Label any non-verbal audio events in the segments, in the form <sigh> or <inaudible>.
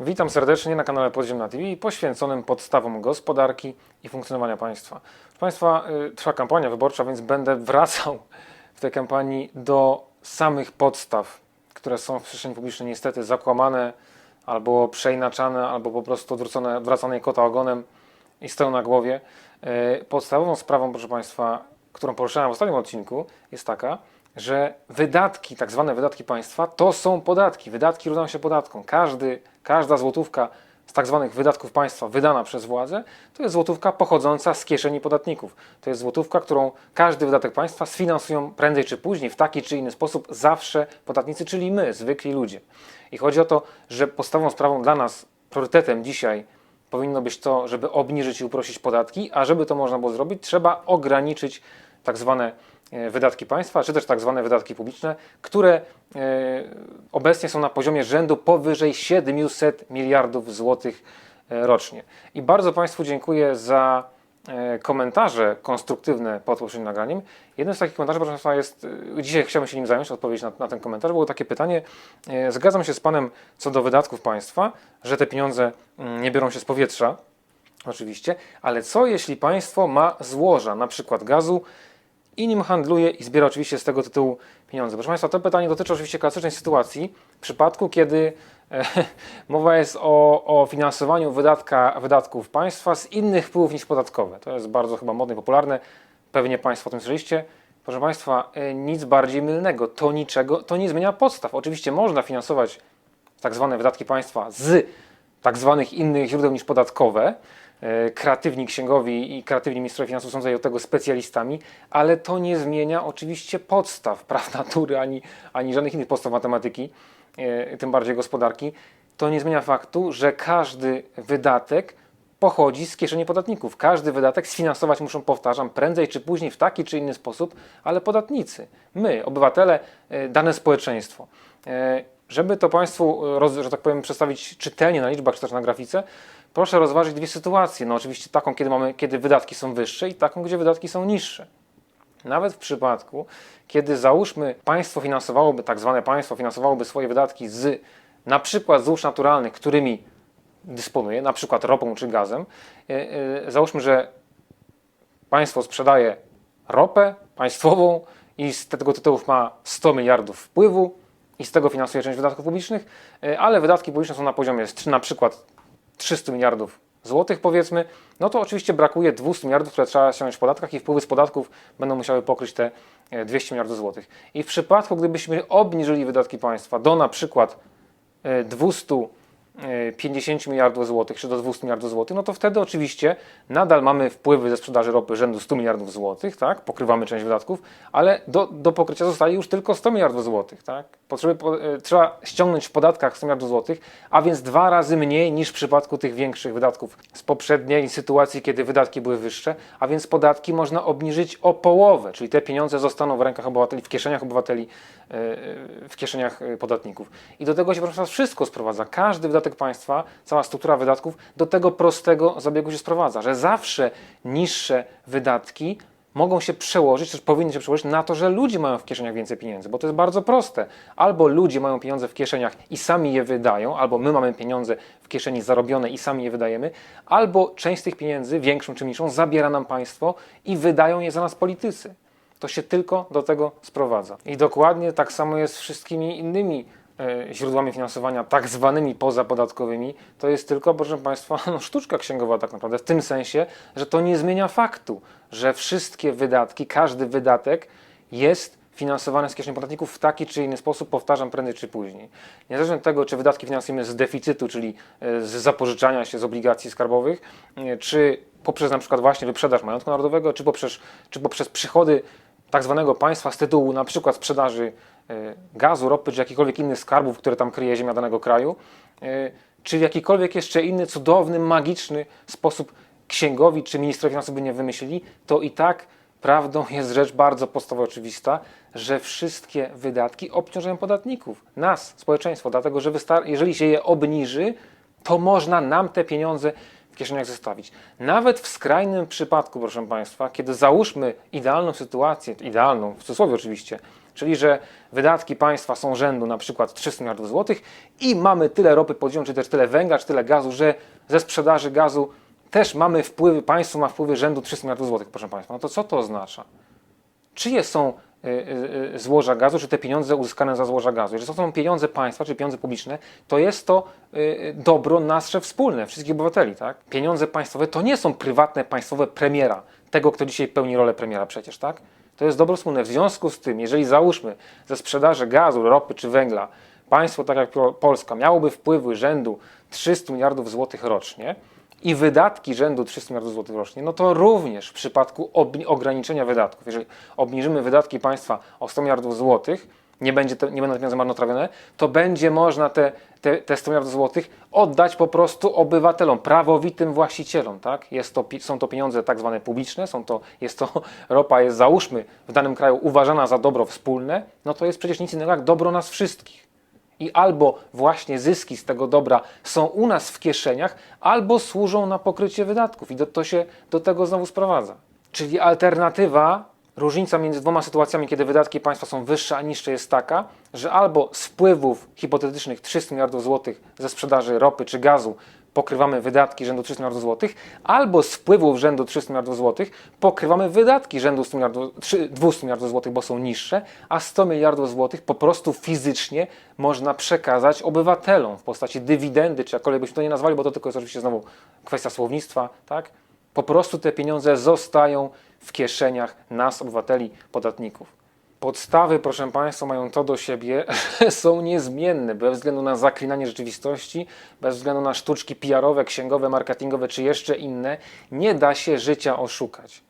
Witam serdecznie na kanale Podziemna TV poświęconym podstawom gospodarki i funkcjonowania państwa. Proszę Państwa, y, trwa kampania wyborcza, więc będę wracał w tej kampanii do samych podstaw, które są w przestrzeni publicznej niestety zakłamane, albo przeinaczane, albo po prostu odwrócone, wracane kota ogonem i stoją na głowie. Y, Podstawową sprawą, proszę Państwa, którą poruszałem w ostatnim odcinku, jest taka, że wydatki, tak zwane wydatki państwa, to są podatki. Wydatki równają się podatkom. Każdy, każda złotówka z tak zwanych wydatków państwa wydana przez władzę, to jest złotówka pochodząca z kieszeni podatników. To jest złotówka, którą każdy wydatek państwa sfinansują prędzej czy później, w taki czy inny sposób, zawsze podatnicy, czyli my, zwykli ludzie. I chodzi o to, że podstawową sprawą dla nas, priorytetem dzisiaj powinno być to, żeby obniżyć i uprościć podatki, a żeby to można było zrobić, trzeba ograniczyć tak zwane wydatki państwa, czy też tak zwane wydatki publiczne, które e, obecnie są na poziomie rzędu powyżej 700 miliardów złotych e, rocznie. I bardzo Państwu dziękuję za e, komentarze konstruktywne pod poprzednim nagraniem. Jeden z takich komentarzy, proszę Państwa, jest, e, dzisiaj chciałbym się nim zająć, odpowiedzieć na, na ten komentarz. Było takie pytanie, e, zgadzam się z Panem co do wydatków państwa, że te pieniądze mm, nie biorą się z powietrza, oczywiście, ale co jeśli państwo ma złoża, na przykład gazu, i nim handluje i zbiera oczywiście z tego tytułu pieniądze. Proszę Państwa, to pytanie dotyczy oczywiście klasycznej sytuacji, w przypadku kiedy e, <laughs> mowa jest o, o finansowaniu wydatka, wydatków państwa z innych wpływów niż podatkowe. To jest bardzo chyba modne i popularne, pewnie Państwo o tym słyszeliście. Proszę Państwa, e, nic bardziej mylnego, to niczego, to nie zmienia podstaw. Oczywiście można finansować tak zwane wydatki państwa z tak zwanych innych źródeł niż podatkowe. E, Kreatywni księgowi i kreatywni ministrowie finansów są tutaj od tego specjalistami, ale to nie zmienia oczywiście podstaw <laughs> praw natury ani, ani żadnych innych podstaw matematyki, e, tym bardziej gospodarki. To nie zmienia faktu, że każdy wydatek pochodzi z kieszeni podatników. Każdy wydatek sfinansować muszą, powtarzam, prędzej czy później w taki czy inny sposób, ale podatnicy, my, obywatele, e, dane społeczeństwo. Żeby to Państwu, e, że tak powiem, przedstawić czytelnie na liczbach czy też na grafice, proszę rozważyć dwie sytuacje. No oczywiście taką, kiedy, mamy, kiedy wydatki są wyższe i taką, gdzie wydatki są niższe. Nawet w przypadku, kiedy załóżmy państwo finansowałoby, tak zwane państwo finansowałoby swoje wydatki z na przykład złóż naturalnych, którymi dysponuje, na przykład ropą czy gazem, e, e, załóżmy, że państwo sprzedaje ropę państwową i z tego tytułów ma 100 miliardów wpływu i z tego finansuje część wydatków publicznych, y, ale wydatki publiczne są na poziomie na przykład 300 miliardów złotych powiedzmy, no to oczywiście brakuje 200 miliardów, które trzeba ściągnąć w podatkach i wpływy z podatków będą musiały pokryć te e, 200 miliardów złotych. I w przypadku, gdybyśmy obniżyli wydatki państwa do na przykład e, 200 E, 50 miliardów złotych czy do 200 miliardów złotych, no to wtedy oczywiście nadal mamy wpływy ze sprzedaży ropy rzędu 100 miliardów złotych, tak? pokrywamy część wydatków, ale do, do pokrycia zostaje już tylko 100 miliardów złotych. Tak? Potrzeby, po, e, trzeba ściągnąć w podatkach 100 miliardów złotych, a więc dwa razy mniej niż w przypadku tych większych wydatków z poprzedniej sytuacji, kiedy wydatki były wyższe, a więc podatki można obniżyć o połowę, czyli te pieniądze zostaną w rękach obywateli, w kieszeniach obywateli, e, w kieszeniach podatników. I do tego się proszę wszystko sprowadza. Każdy wydatek państwa, cała struktura wydatków do tego prostego zabiegu się sprowadza, że zawsze niższe wydatki mogą się przełożyć, też powinny się przełożyć na to, że ludzie mają w kieszeniach więcej pieniędzy, bo to jest bardzo proste. Albo ludzie mają pieniądze w kieszeniach i sami je wydają, albo my mamy pieniądze w kieszeni zarobione i sami je wydajemy, albo część z tych pieniędzy, większą czy mniejszą, zabiera nam państwo i wydają je za nas politycy. To się tylko do tego sprowadza. I dokładnie tak samo jest z wszystkimi innymi źródłami finansowania, tak zwanymi pozapodatkowymi. To jest tylko, proszę Państwa, no, sztuczka księgowa tak naprawdę, w tym sensie, że to nie zmienia faktu, że wszystkie wydatki, każdy wydatek jest finansowane z kieszeni podatników w taki czy inny sposób, powtarzam, prędzej czy później. Niezależnie od tego, czy wydatki finansujemy z deficytu, czyli e, z zapożyczania się z obligacji skarbowych, e, czy poprzez na przykład właśnie wyprzedaż majątku narodowego, czy poprzez, czy poprzez przychody tak zwanego państwa z tytułu na przykład sprzedaży e, gazu, ropy, czy jakichkolwiek innych skarbów, które tam kryje ziemia danego kraju, e, czy w jakikolwiek jeszcze inny cudowny, magiczny sposób księgowi czy ministrowie finansów by nie wymyślili, to i tak prawdą jest rzecz bardzo podstawowa, oczywista, że wszystkie wydatki obciążają podatników, nas, społeczeństwo, dlatego że jeżeli się je obniży, to można nam te pieniądze w kieszeniach zostawić. Nawet w skrajnym przypadku, proszę Państwa, kiedy załóżmy idealną sytuację, idealną, w cudzysłowie oczywiście, Czyli, że wydatki państwa są rzędu na przykład 300 miliardów złotych i mamy tyle ropy podziemnej, czy też tyle węgla, czy tyle gazu, że ze sprzedaży gazu też mamy wpływy, państwo ma wpływy rzędu 300 miliardów złotych, proszę Państwa. No to co to oznacza? Czyje są y, y, y, złoża gazu, czy te pieniądze uzyskane za złoża gazu? Jeżeli to są pieniądze państwa, czy pieniądze publiczne, to jest to dobro nasze wspólne, wszystkich obywateli. Tak? Pieniądze państwowe to nie są prywatne, państwowe premiera, tego, kto dzisiaj pełni rolę premiera przecież. tak? To jest dobro wspólne. W związku z tym, jeżeli załóżmy ze sprzedaży gazu, ropy czy węgla, państwo, tak jak Polska, miałoby wpływy rzędu 300 miliardów złotych rocznie, i wydatki rzędu 300 miliardów złotych rocznie, no to również w przypadku ograniczenia wydatków, jeżeli obniżymy wydatki państwa o 100 miliardów złotych, nie, będzie te, nie będą te pieniądze marnotrawione, to będzie można te, te, te 100 miliardów złotych oddać po prostu obywatelom, prawowitym właścicielom. Tak? Jest to, są to pieniądze tak zwane publiczne, są to, jest to <laughs> ropa jest załóżmy w danym kraju uważana za dobro wspólne, no to jest przecież nic innego jak dobro nas wszystkich. I albo właśnie zyski z tego dobra są u nas w kieszeniach, albo służą na pokrycie wydatków. I do, to się do tego znowu sprowadza. Czyli alternatywa, różnica między dwoma sytuacjami, kiedy wydatki państwa są wyższe a niższe, jest taka, że albo z wpływów hipotetycznych 300 miliardów złotych ze sprzedaży ropy czy gazu pokrywamy wydatki rzędu 300 miliardów złotych, albo z wpływów rzędu 300 miliardów złotych pokrywamy wydatki rzędu 100 miliardów, trzy- 200 miliardów złotych, bo są niższe, a 100 miliardów złotych po prostu fizycznie można przekazać obywatelom w postaci dywidendy, czy jakkolwiek byśmy to nie nazwali, bo to tylko jest oczywiście znowu kwestia słownictwa, tak? Po prostu te pieniądze zostają w kieszeniach nas, obywateli, podatników. Podstawy, proszę Państwa, mają to do siebie, <laughs> że są niezmienne bez względu na zaklinanie rzeczywistości, bez względu na sztuczki PR-owe, księgowe, marketingowe czy jeszcze inne. Nie da się życia oszukać.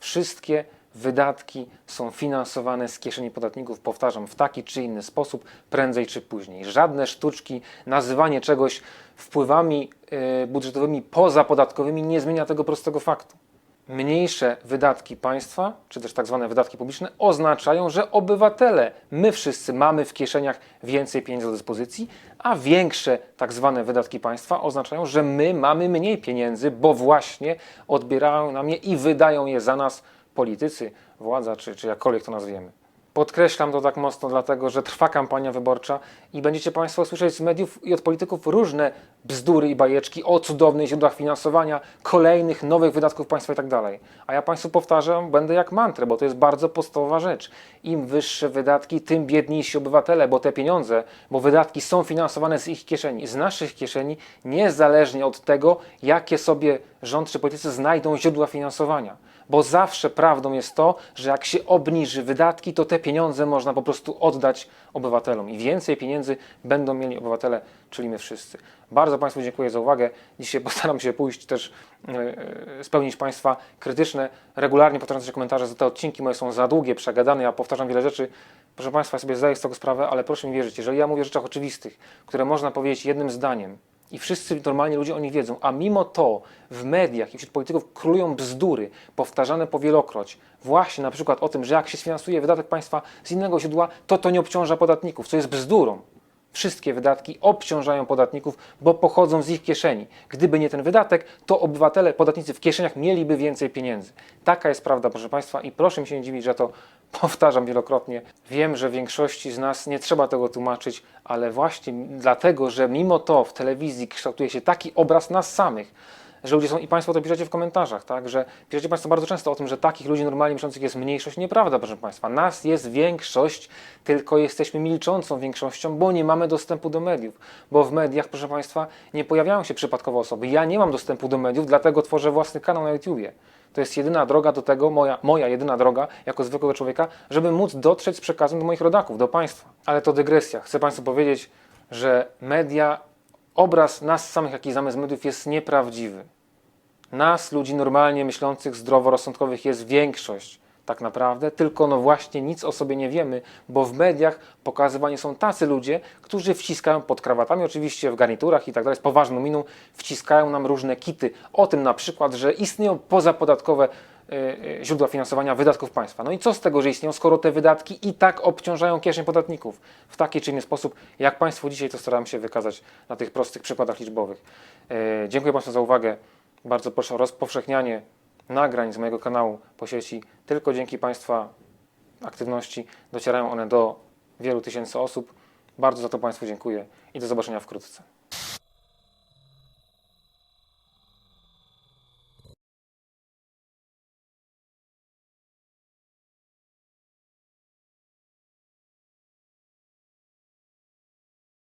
Wszystkie wydatki są finansowane z kieszeni podatników, powtarzam, w taki czy inny sposób, prędzej czy później. Żadne sztuczki, nazywanie czegoś wpływami y, budżetowymi pozapodatkowymi nie zmienia tego prostego faktu. Mniejsze wydatki państwa, czy też tak zwane wydatki publiczne, oznaczają, że obywatele, my wszyscy mamy w kieszeniach więcej pieniędzy do dyspozycji, a większe tak zwane wydatki państwa oznaczają, że my mamy mniej pieniędzy, bo właśnie odbierają nam je i wydają je za nas politycy, władza, czy, czy jakkolwiek to nazwiemy. Podkreślam to tak mocno, dlatego że trwa kampania wyborcza i będziecie Państwo słyszeć z mediów i od polityków różne bzdury i bajeczki o cudownych źródłach finansowania, kolejnych nowych wydatków państwa i tak dalej. A ja Państwu powtarzam, będę jak mantrę, bo to jest bardzo podstawowa rzecz. Im wyższe wydatki, tym biedniejsi obywatele, bo te pieniądze, bo wydatki są finansowane z ich kieszeni, z naszych kieszeni, niezależnie od tego, jakie sobie rząd czy politycy znajdą źródła finansowania. Bo zawsze prawdą jest to, że jak się obniży wydatki, to te pieniądze można po prostu oddać obywatelom i więcej pieniędzy będą mieli obywatele, czyli my wszyscy. Bardzo Państwu dziękuję za uwagę. Dzisiaj <laughs> postaram się pójść też, e, spełnić Państwa krytyczne, regularnie powtarzające się komentarze, że te odcinki moje są za długie, przegadane, ja powtarzam wiele rzeczy. Proszę Państwa, sobie zdaję z tego sprawę, ale proszę mi wierzyć, jeżeli ja mówię o rzeczach oczywistych, które można powiedzieć jednym zdaniem, i wszyscy normalni ludzie o nich wiedzą, a mimo to w mediach i wśród polityków królują bzdury powtarzane powielokroć, właśnie na przykład o tym, że jak się sfinansuje wydatek państwa z innego źródła, to to nie obciąża podatników, co jest bzdurą. Wszystkie wydatki obciążają podatników, bo pochodzą z ich kieszeni. Gdyby nie ten wydatek, to obywatele, podatnicy w kieszeniach mieliby więcej pieniędzy. Taka jest prawda, proszę Państwa, i proszę mi się nie dziwić, że to <laughs> powtarzam wielokrotnie. Wiem, że większości z nas nie trzeba tego tłumaczyć, ale właśnie dlatego, że mimo to w telewizji kształtuje się taki obraz nas samych, że ludzie są, i Państwo to piszecie w komentarzach, tak, że piszecie Państwo bardzo często o tym, że takich ludzi normalnie myślących jest mniejszość. Nieprawda, proszę Państwa. Nas jest większość, tylko jesteśmy milczącą większością, bo nie mamy dostępu do mediów. Bo w mediach, proszę Państwa, nie pojawiają się przypadkowe osoby. Ja nie mam dostępu do mediów, dlatego tworzę własny kanał na YouTubie. To jest jedyna droga do tego, moja, moja jedyna droga jako zwykłego człowieka, żeby móc dotrzeć z przekazem do moich rodaków, do Państwa. Ale to dygresja. Chcę Państwu powiedzieć, że media, obraz nas samych, jaki zamysł mediów jest nieprawdziwy. Nas, ludzi normalnie myślących, zdroworozsądkowych jest większość tak naprawdę, tylko no właśnie nic o sobie nie wiemy, bo w mediach pokazywani są tacy ludzie, którzy wciskają pod krawatami, oczywiście w garniturach i tak dalej, z poważną miną, wciskają nam różne kity. O tym na przykład, że istnieją pozapodatkowe źródła finansowania wydatków państwa. No i co z tego, że istnieją, skoro te wydatki i tak obciążają kieszeń podatników w taki czy inny sposób, jak Państwu dzisiaj to staram się wykazać na tych prostych przykładach liczbowych. Y, Dziękuję Państwu za uwagę. Bardzo proszę o rozpowszechnianie nagrań z mojego kanału po sieci. Tylko dzięki Państwa aktywności, docierają one do wielu tysięcy osób. Bardzo za to Państwu dziękuję i do zobaczenia wkrótce.